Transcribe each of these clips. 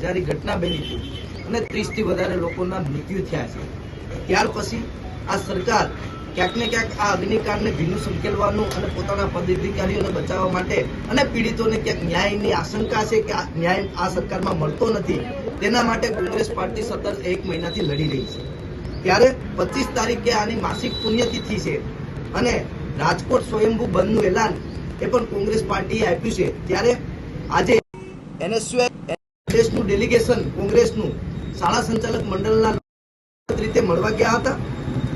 બેદરકારી ઘટના બની છે અને ત્રીસથી વધારે લોકોના મૃત્યુ થયા છે. ત્યાર પછી આ સરકાર ક્યાંક ને ક્યાંક આ અગ્નિકાંડને ભીનું સંકેલવાનું અને પોતાના પદાધિકારીઓને બચાવવા માટે અને પીડિતોને ક્યાંક ન્યાયની આશંકા છે કે ન્યાય આ સરકારમાં મળતો નથી, તેના માટે કોંગ્રેસ પાર્ટી સતત એક મહિનાથી લડી રહી છે. ત્યારે પચીસ તારીખે આની માસિક પુણ્યતિથિ છે અને રાજકોટ સ્વયંભૂ બંધનું એલાન એ પણ કોંગ્રેસ પાર્ટીએ આપ્યું છે. ત્યારે આજે એનએસયુઆઈ દેશનું ડેલિગેશન કોંગ્રેસનું શાળા સંચાલક મંડળના રીતે મળવા ગયા હતા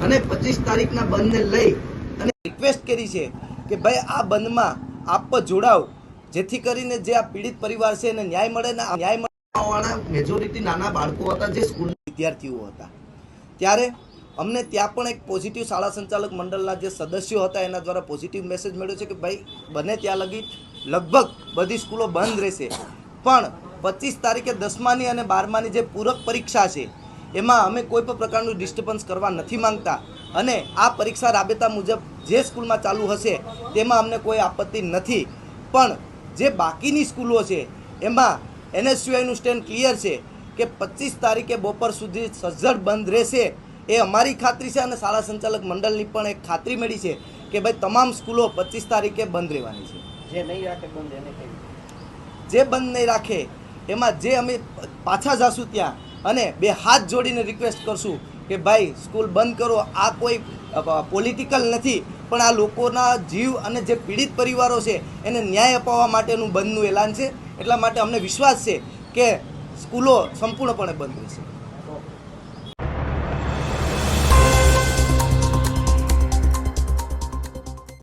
અને પચીસ તારીખના બંધને લઈ અને રિક્વેસ્ટ કરી છે કે ભાઈ આ બંધમાં આપ જોડાવ, જેથી કરીને જે આ પીડિત પરિવાર છે એને ન્યાય મળે ને ન્યાય મળવાવાળા મેજોરિટી નાના બાળકો હતા જે સ્કૂલ વિદ્યાર્થીઓ હતા. ત્યારે અમને ત્યાં પણ એક પોઝિટિવ શાળા સંચાલક મંડળના જે સદસ્યો હતા એના દ્વારા પોઝિટિવ મેસેજ મળ્યો છે કે ભાઈ બને ત્યાં લગી લગભગ બધી સ્કૂલો બંધ રહેશે. પણ પચીસ તારીખે દસમાની અને બારમાની જે પૂરક પરીક્ષા છે એમાં અમે કોઈ પણ પ્રકારનું ડિસ્ટર્બન્સ કરવા નથી માંગતા. અને આ પરીક્ષા રાબેતા મુજબ જે સ્કૂલમાં ચાલુ હશે તેમાં અમને કોઈ આપત્તિ નથી. પણ જે બાકીની સ્કૂલો છે એમાં એનએસયુઆઈનું સ્ટેન્ડ ક્લિયર છે કે પચીસ તારીખે બપોર સુધી સજ્જડ બંધ રહેશે એ અમારી ખાતરી છે અને શાળા સંચાલક મંડળની પણ એક ખાતરી મળી છે કે ભાઈ તમામ સ્કૂલો પચીસ તારીખે બંધ રહેવાની છે. જે નહીં રાખે બંધ એને જે બંધ નહીં રાખે એમાં જે અમે પાછા જાશું ત્યાં અને બે હાથ જોડીને રિક્વેસ્ટ કરશું કે ભાઈ સ્કૂલ બંધ કરો, આ કોઈ પોલિટિકલ નથી, પણ આ લોકોના જીવ અને જે પીડિત પરિવારો છે, એને ન્યાય અપાવવા માટેનું બંધનું એલાન છે. એટલા માટે અમને વિશ્વાસ છે કે સ્કૂલો સંપૂર્ણપણે બંધ રહેશે.